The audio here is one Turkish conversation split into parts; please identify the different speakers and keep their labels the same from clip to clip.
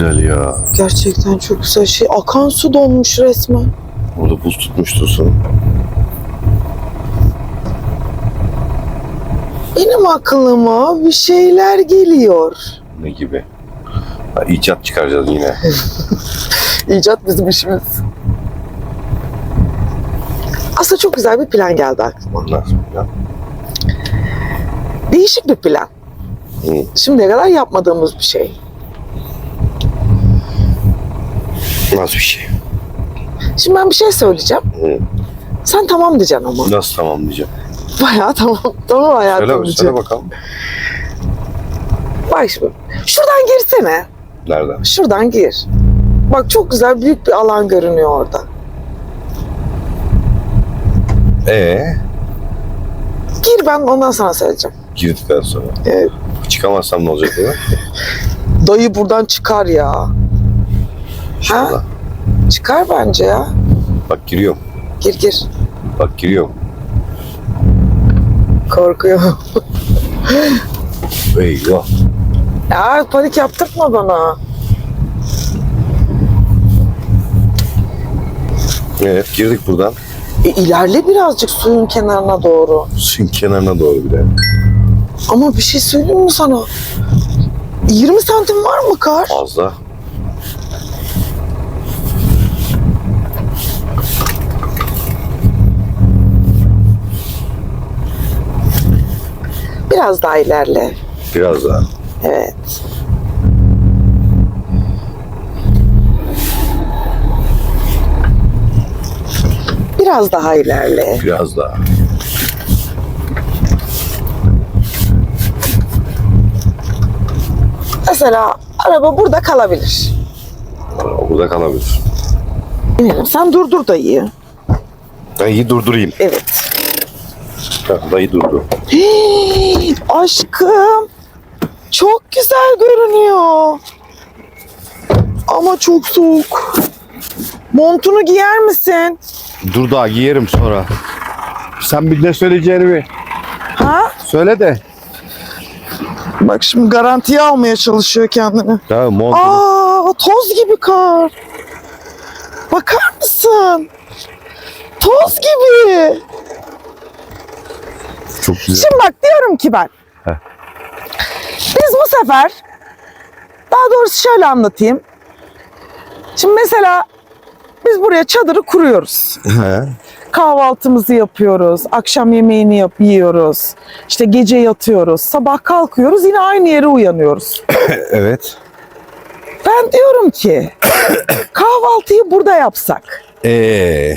Speaker 1: Güzel ya.
Speaker 2: Gerçekten çok güzel şey. Akan su donmuş resmen.
Speaker 1: Orada buz tutmuştu su.
Speaker 2: Benim aklıma bir şeyler geliyor.
Speaker 1: Ne gibi? Ha, icat çıkaracağız yine.
Speaker 2: İcat bizim işimiz. Aslında çok güzel bir plan geldi aklıma.
Speaker 1: Nasıl ya?
Speaker 2: Değişik bir plan.
Speaker 1: Hı.
Speaker 2: Şimdiye kadar yapmadığımız bir şey.
Speaker 1: Nasıl bir şey?
Speaker 2: Şimdi ben bir şey söyleyeceğim.
Speaker 1: Hı.
Speaker 2: Sen tamam diyeceksin ama.
Speaker 1: Nasıl tamam diyeceğim.
Speaker 2: Bayağı tamam. Tamam hayatım
Speaker 1: Söyle, söyle
Speaker 2: diyeceksin.
Speaker 1: bakalım.
Speaker 2: Bak şimdi. Şuradan girsene.
Speaker 1: Nereden?
Speaker 2: Şuradan gir. Bak çok güzel büyük bir alan görünüyor orada.
Speaker 1: Ee,
Speaker 2: Gir ben ondan sonra söyleyeceğim.
Speaker 1: girdikten sonra.
Speaker 2: Evet.
Speaker 1: Çıkamazsam ne olacak ya?
Speaker 2: Dayı buradan çıkar ya. Ha?
Speaker 1: İnşallah.
Speaker 2: Çıkar bence ya.
Speaker 1: Bak giriyorum.
Speaker 2: Gir gir.
Speaker 1: Bak giriyorum.
Speaker 2: Korkuyor.
Speaker 1: Eyvah.
Speaker 2: ya panik yaptırtma bana.
Speaker 1: Evet girdik buradan.
Speaker 2: E, ilerle birazcık suyun kenarına doğru.
Speaker 1: Suyun kenarına doğru bir de.
Speaker 2: Ama bir şey söyleyeyim mi sana? 20 santim var mı kar?
Speaker 1: Fazla.
Speaker 2: Biraz daha ilerle.
Speaker 1: Biraz daha.
Speaker 2: Evet. Biraz daha ilerle.
Speaker 1: Biraz daha.
Speaker 2: Mesela araba burada kalabilir.
Speaker 1: Burada kalabilir.
Speaker 2: İnelim. Sen durdur dayıyı.
Speaker 1: Dayıyı durdurayım.
Speaker 2: Evet.
Speaker 1: Ha, Dayı durdu.
Speaker 2: Hey, aşkım. Çok güzel görünüyor. Ama çok soğuk. Montunu giyer misin?
Speaker 3: Dur daha giyerim sonra. Sen bir ne söyleyeceğini bir
Speaker 2: Ha?
Speaker 3: söyle de.
Speaker 2: Bak şimdi garantiye almaya çalışıyor kendini.
Speaker 3: Ya mont.
Speaker 2: Aa, toz gibi kar. Bakar mısın? Toz gibi.
Speaker 3: Çok güzel.
Speaker 2: Şimdi bak diyorum ki ben.
Speaker 3: Heh.
Speaker 2: Biz bu sefer daha doğrusu şöyle anlatayım. Şimdi mesela biz buraya çadırı kuruyoruz.
Speaker 3: He.
Speaker 2: Kahvaltımızı yapıyoruz, akşam yemeğini yap yiyoruz. İşte gece yatıyoruz, sabah kalkıyoruz yine aynı yere uyanıyoruz.
Speaker 3: evet.
Speaker 2: Ben diyorum ki kahvaltıyı burada yapsak.
Speaker 3: Ee.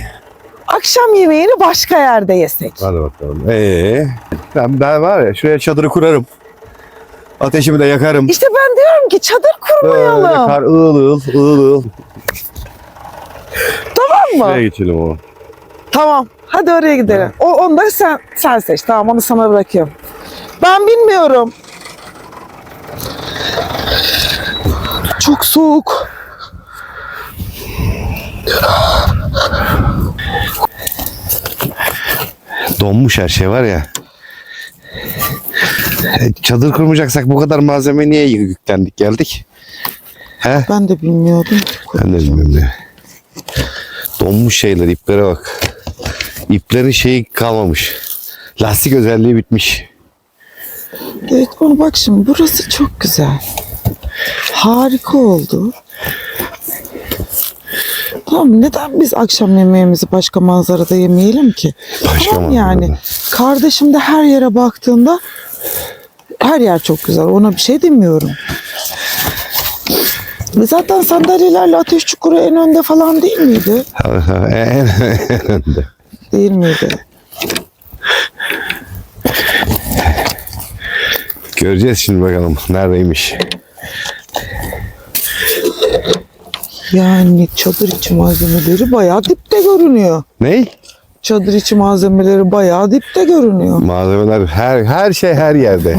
Speaker 2: Akşam yemeğini başka yerde yesek.
Speaker 3: Hadi bakalım. Ee. Ben, ben var ya şuraya çadırı kurarım. Ateşimi de yakarım.
Speaker 2: İşte ben diyorum ki çadır
Speaker 3: Böyle
Speaker 2: kurmayalım.
Speaker 3: kar ığıl ığıl ığıl ığıl.
Speaker 2: Tamam mı?
Speaker 3: Şuraya geçelim o.
Speaker 2: Tamam. Hadi oraya gidelim. O onu da sen sen seç. Tamam onu sana bırakıyorum. Ben bilmiyorum. Çok soğuk.
Speaker 3: Donmuş her şey var ya. E, Çadır kurmayacaksak bu kadar malzeme niye yüklendik geldik? He?
Speaker 2: Ben de bilmiyordum.
Speaker 3: Ben de bilmiyorum. Donmuş şeyler iplere bak. İplerin şeyi kalmamış. Lastik özelliği bitmiş.
Speaker 2: Evet onu bak şimdi burası çok güzel. Harika oldu. Tamam neden biz akşam yemeğimizi başka manzarada yemeyelim ki?
Speaker 3: Başka
Speaker 2: tamam yani. Kardeşim de her yere baktığında her yer çok güzel. Ona bir şey demiyorum. Ve Zaten sandalyelerle ateş çukuru en önde falan değil miydi?
Speaker 3: En önde.
Speaker 2: Değil miydi?
Speaker 3: Göreceğiz şimdi bakalım neredeymiş.
Speaker 2: Yani çadır içi malzemeleri bayağı dipte görünüyor.
Speaker 3: Ney?
Speaker 2: Çadır içi malzemeleri bayağı dipte görünüyor.
Speaker 3: Malzemeler her her şey her yerde.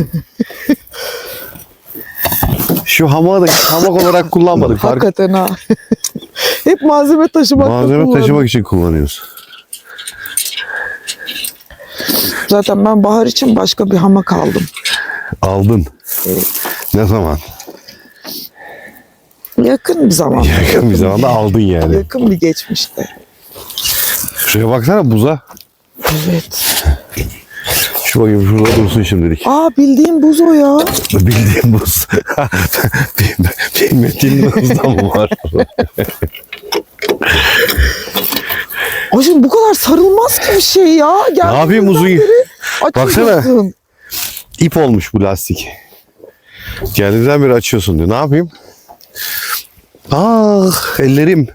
Speaker 3: Şu hamağı da hamak olarak kullanmadık. Fark
Speaker 2: Hakikaten ha. Hep malzeme taşımak.
Speaker 3: Malzeme taşımak için kullanıyoruz.
Speaker 2: Zaten ben bahar için başka bir hamak aldım.
Speaker 3: Aldın. Ne zaman?
Speaker 2: Yakın bir zaman.
Speaker 3: Yakın bir zamanda aldın yani.
Speaker 2: Yakın bir geçmişte.
Speaker 3: Şuraya baksana buza.
Speaker 2: Evet.
Speaker 3: Şu bakayım şurada dursun şimdilik.
Speaker 2: Aa bildiğin buz o ya.
Speaker 3: Bildiğim buz. Bilmediğim buzdan mı var?
Speaker 2: Aşkım bu kadar sarılmaz ki bir şey ya.
Speaker 3: Ne yapayım uzun? Baksana. İp olmuş bu lastik. Geldiğinden beri açıyorsun diyor. Ne yapayım? Ah ellerim.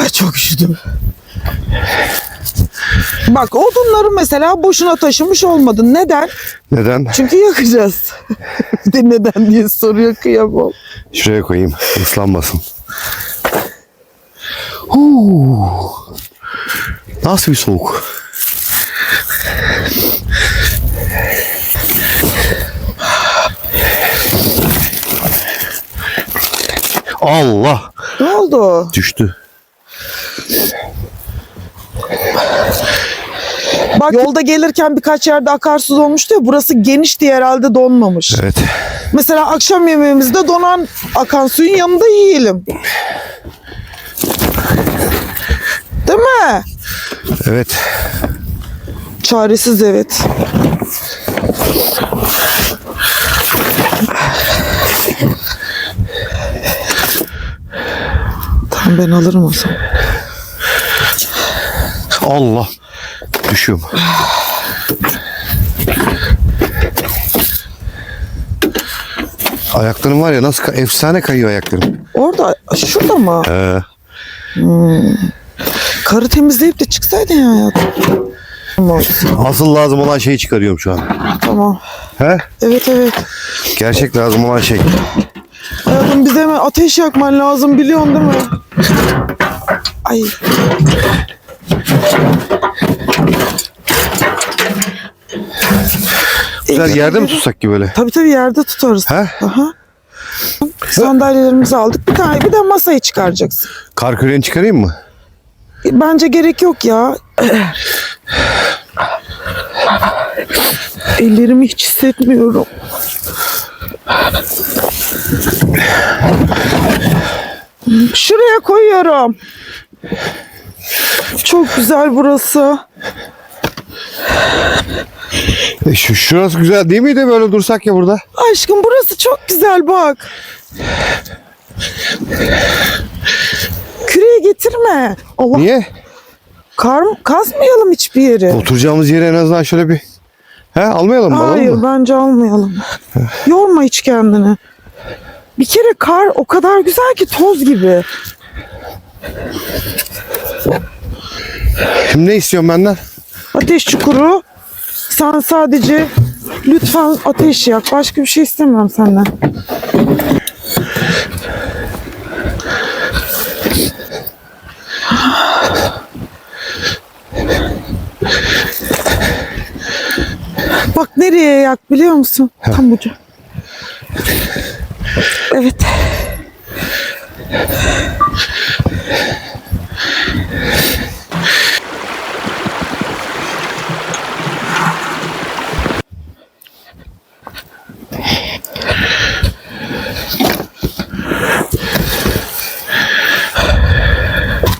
Speaker 2: Ay çok üşüdüm. Bak odunları mesela boşuna taşımış olmadın. Neden?
Speaker 3: Neden?
Speaker 2: Çünkü yakacağız. bir de neden diye soruyor kıyamam.
Speaker 3: Şuraya koyayım. ıslanmasın. Huu. Nasıl bir soğuk? Allah
Speaker 2: Ne oldu?
Speaker 3: düştü.
Speaker 2: Bak yolda gelirken birkaç yerde akarsuz olmuştu ya. Burası geniş diye herhalde donmamış.
Speaker 3: Evet.
Speaker 2: Mesela akşam yemeğimizde donan akan suyun yanında yiyelim. Değil mi?
Speaker 3: Evet.
Speaker 2: Çaresiz evet. Tamam ben alırım o zaman.
Speaker 3: Allah. Düşüyorum. Ayaklarım var ya nasıl ka- efsane kayıyor ayaklarım.
Speaker 2: Orada şurada mı?
Speaker 3: Ee,
Speaker 2: Karı temizleyip de çıksaydın ya hayatım. Tamam.
Speaker 3: asıl lazım olan şeyi çıkarıyorum şu an.
Speaker 2: Tamam.
Speaker 3: He?
Speaker 2: Evet evet.
Speaker 3: Gerçek lazım olan şey.
Speaker 2: Hayatım bize hemen ateş yakman lazım biliyorsun değil mi? Ay.
Speaker 3: Güzel yerde mi tutsak ki böyle?
Speaker 2: Tabii tabii yerde tutarız.
Speaker 3: He?
Speaker 2: Aha. Sandalyelerimizi aldık. Bir tane bir de masayı çıkaracaksın.
Speaker 3: Kar küreni çıkarayım mı?
Speaker 2: Bence gerek yok ya. Ellerimi hiç hissetmiyorum. Şuraya koyuyorum. Çok güzel burası.
Speaker 3: E şu, şurası güzel değil miydi böyle dursak ya burada?
Speaker 2: Aşkım burası çok güzel bak. Küreği getirme. Allah
Speaker 3: Niye?
Speaker 2: kar kazmayalım hiçbir yeri.
Speaker 3: Oturacağımız yere en azından şöyle bir... He almayalım mı? alalım
Speaker 2: Hayır
Speaker 3: mı?
Speaker 2: bence almayalım. Yorma hiç kendini. Bir kere kar o kadar güzel ki toz gibi.
Speaker 3: Şimdi ne istiyorsun benden?
Speaker 2: Ateş çukuru. Sen sadece lütfen ateş yak. Başka bir şey istemiyorum senden. Bak nereye yak biliyor musun? Tam ucu. Evet.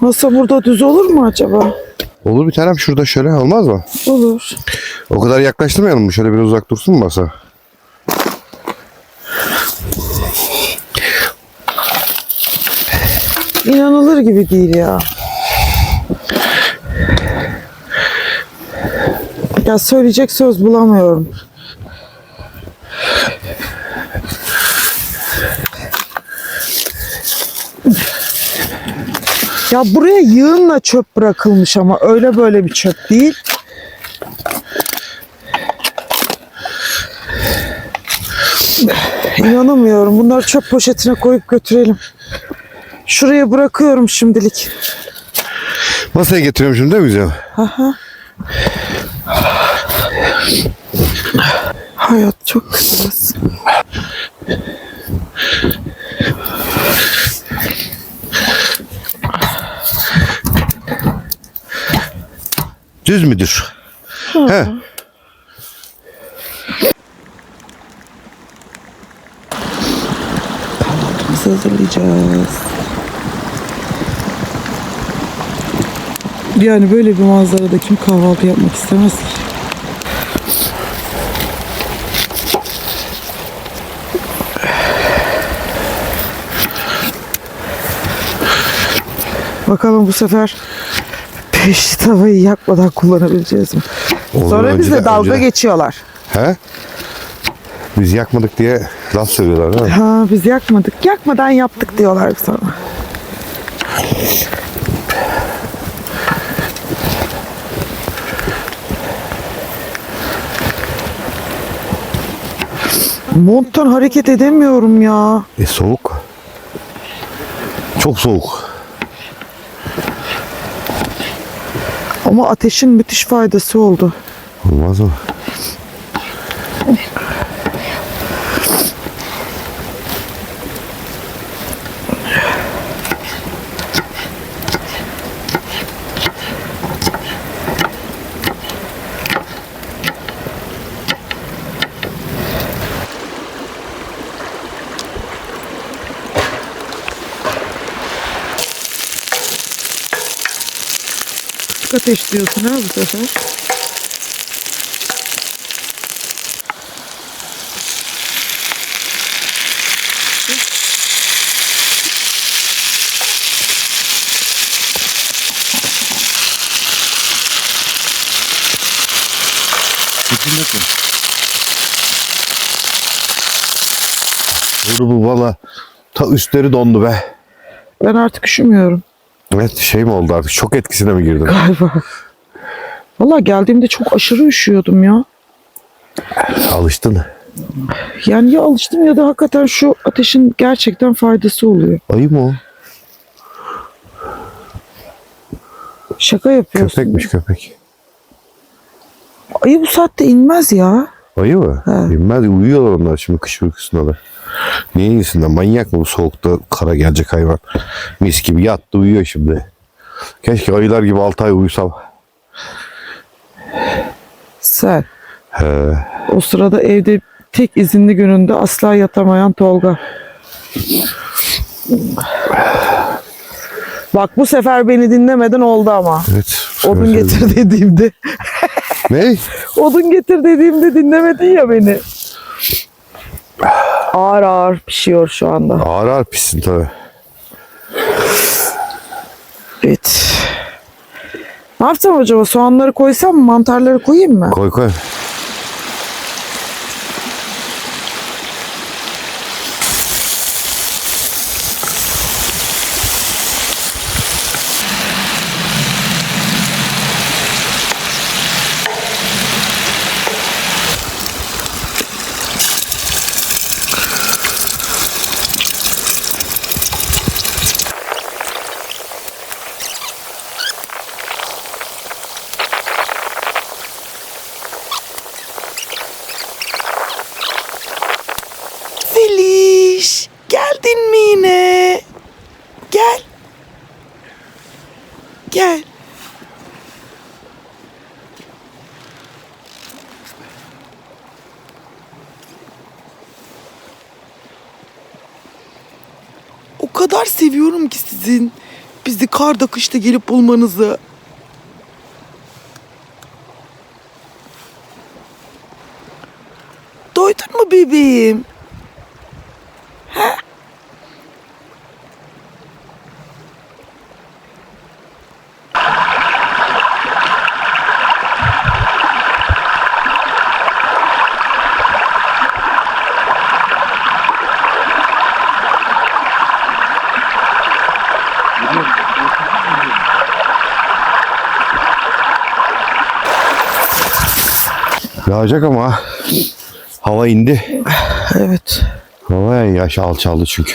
Speaker 2: Masa burada düz olur mu acaba?
Speaker 3: Olur bir tanem şurada şöyle olmaz mı?
Speaker 2: Olur.
Speaker 3: O kadar yaklaştırmayalım mı? Şöyle biraz uzak dursun mu masa?
Speaker 2: İnanılır gibi değil ya. Ya söyleyecek söz bulamıyorum. Ya buraya yığınla çöp bırakılmış ama öyle böyle bir çöp değil. İnanamıyorum. Bunları çöp poşetine koyup götürelim. Şuraya bırakıyorum şimdilik.
Speaker 3: Masaya getiriyorum şimdi değil mi
Speaker 2: Hüzem? Hayat çok kısmaz.
Speaker 3: Düz müdür? Hı. He.
Speaker 2: Kahvaltımızı hazırlayacağız. Yani böyle bir manzarada kim kahvaltı yapmak istemez ki? Bakalım bu sefer peşli tavayı yakmadan kullanabileceğiz mi?
Speaker 3: Onu
Speaker 2: Sonra bizle dalga
Speaker 3: önceden-
Speaker 2: geçiyorlar.
Speaker 3: He? Biz yakmadık diye laf söylüyorlar değil mi?
Speaker 2: Ha biz yakmadık. Yakmadan yaptık diyorlar sana. Monttan hareket edemiyorum ya.
Speaker 3: E soğuk. Çok soğuk.
Speaker 2: Ama ateşin müthiş faydası oldu.
Speaker 3: Olmaz mı?
Speaker 2: Ateş diyorsun ha bu sefer.
Speaker 3: Vuru bu valla ta üstleri dondu be.
Speaker 2: Ben artık üşümüyorum
Speaker 3: Evet şey mi oldu artık? Şok etkisine mi girdin?
Speaker 2: galiba. Valla geldiğimde çok aşırı üşüyordum ya.
Speaker 3: Alıştın.
Speaker 2: Yani ya alıştım ya da hakikaten şu ateşin gerçekten faydası oluyor.
Speaker 3: Ayı mı o?
Speaker 2: Şaka yapıyorsun.
Speaker 3: Köpekmiş köpek.
Speaker 2: Ayı bu saatte inmez ya.
Speaker 3: Ayı mı?
Speaker 2: He.
Speaker 3: Bilmez. Uyuyorlar onlar şimdi kış uykusunda Niye insinler? Manyak mı bu soğukta kara gelecek hayvan? Mis gibi yattı uyuyor şimdi. Keşke ayılar gibi 6 ay uyusam.
Speaker 2: Sen.
Speaker 3: He.
Speaker 2: O sırada evde tek izinli gününde asla yatamayan Tolga. Bak bu sefer beni dinlemeden oldu ama.
Speaker 3: Evet.
Speaker 2: Odun getir dediğimde.
Speaker 3: Ne?
Speaker 2: Odun getir dediğimde dinlemedin ya beni. Ağır ağır pişiyor şu anda.
Speaker 3: Ağır ağır pissin tabii.
Speaker 2: Evet. Ne yapsam acaba? Soğanları koysam mı? Mantarları koyayım mı?
Speaker 3: Koy koy.
Speaker 2: Feliş, geldin mi yine? Gel. Gel. O kadar seviyorum ki sizin bizi karda kışta gelip bulmanızı. Doydun mu bebeğim?
Speaker 3: Yağacak ama hava indi.
Speaker 2: Evet.
Speaker 3: Hava yaş alçaldı çünkü.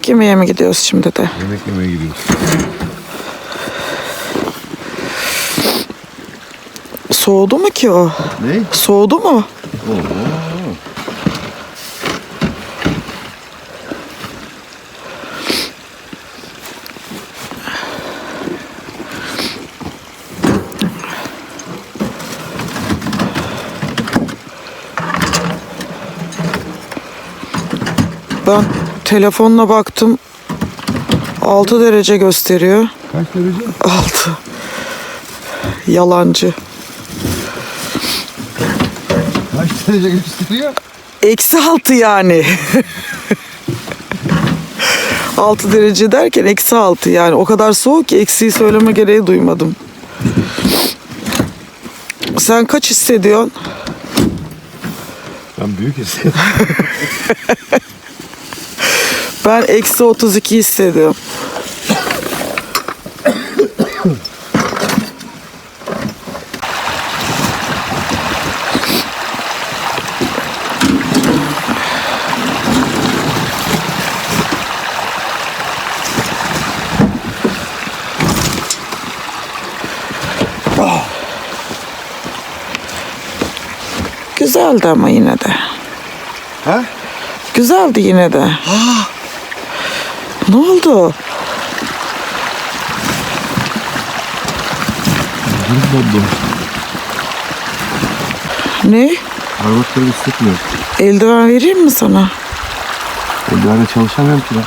Speaker 2: Yemek yemeye mi gidiyoruz şimdi de?
Speaker 3: Yemek yemeye gidiyoruz.
Speaker 2: Soğudu mu ki o?
Speaker 3: Ne?
Speaker 2: Soğudu mu? Ben telefonla baktım. 6 derece gösteriyor.
Speaker 3: Kaç derece?
Speaker 2: 6. Yalancı.
Speaker 3: Kaç derece gösteriyor?
Speaker 2: Eksi altı yani. 6 derece derken eksi altı yani. O kadar soğuk ki eksiği söyleme gereği duymadım. Sen kaç hissediyorsun?
Speaker 3: Ben büyük hissediyorum.
Speaker 2: Ben eksi 32 hissediyorum. Güzeldi ama yine de.
Speaker 3: ha?
Speaker 2: Güzeldi yine de. Ne oldu?
Speaker 3: Dondu.
Speaker 2: Ne?
Speaker 3: Parmaklarım hissetmiyor.
Speaker 2: Eldiven vereyim mi sana?
Speaker 3: Eldivenle çalışamıyorum ki ben.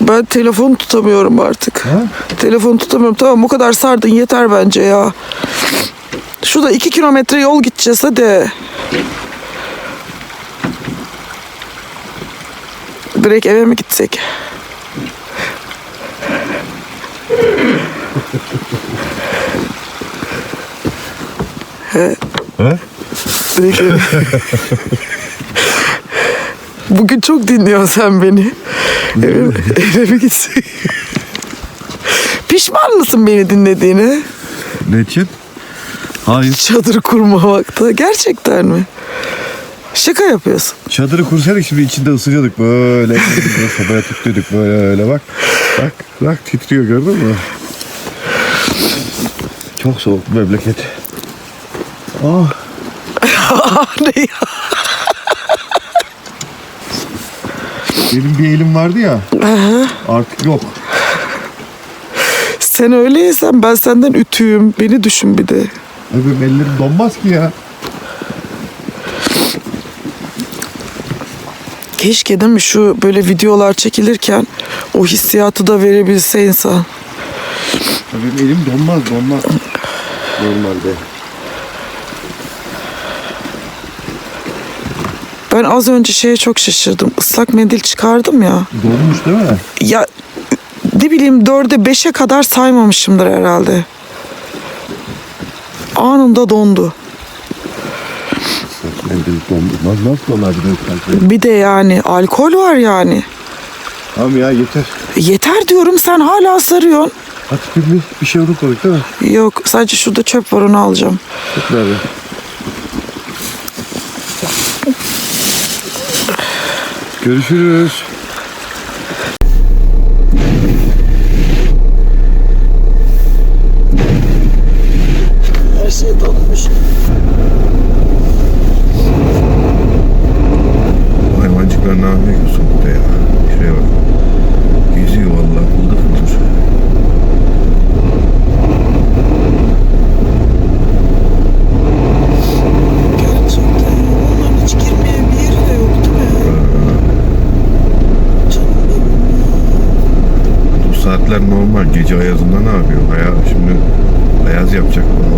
Speaker 2: Ben telefon tutamıyorum artık.
Speaker 3: Ha?
Speaker 2: Telefon tutamıyorum. Tamam bu kadar sardın yeter bence ya. Şurada iki kilometre yol gideceğiz hadi. Direkt eve mi gitsek? He,
Speaker 3: He?
Speaker 2: direkt eve. Bugün çok dinliyorsun sen beni. Eve, eve mi gitsek? Pişman mısın beni dinlediğine?
Speaker 3: Ne için? Hayır.
Speaker 2: Çadır kurmamakta. Gerçekten mi? Şaka yapıyorsun.
Speaker 3: Çadırı kursaydık şimdi içinde ısınıyorduk böyle. sobaya tutluyorduk böyle bak. Bak bak titriyor gördün mü? Çok soğuk bir memleket. Ah.
Speaker 2: ne ya?
Speaker 3: Benim bir elim vardı ya. Artık yok.
Speaker 2: Sen öyleysen ben senden ütüyüm. Beni düşün bir de.
Speaker 3: Benim ellerim donmaz ki ya.
Speaker 2: Keşke değil mi şu böyle videolar çekilirken o hissiyatı da verebilse insan.
Speaker 3: Benim elim donmaz donmaz. Normalde.
Speaker 2: Ben az önce şeye çok şaşırdım. Islak mendil çıkardım ya.
Speaker 3: Donmuş değil mi?
Speaker 2: Ya ne bileyim dörde beşe kadar saymamışımdır herhalde. Anında dondu.
Speaker 3: Donmaz. Nasıl bir de ıslak
Speaker 2: Bir de yani alkol var yani.
Speaker 3: Tamam ya yeter.
Speaker 2: Yeter diyorum sen hala sarıyorsun.
Speaker 3: Hadi bir, bir şey unutmadık değil mi?
Speaker 2: Yok sadece şurada çöp var onu alacağım.
Speaker 3: Çok nerede? Görüşürüz. normal. Gece ayazında ne yapıyor? Aya, şimdi ayaz yapacak bu.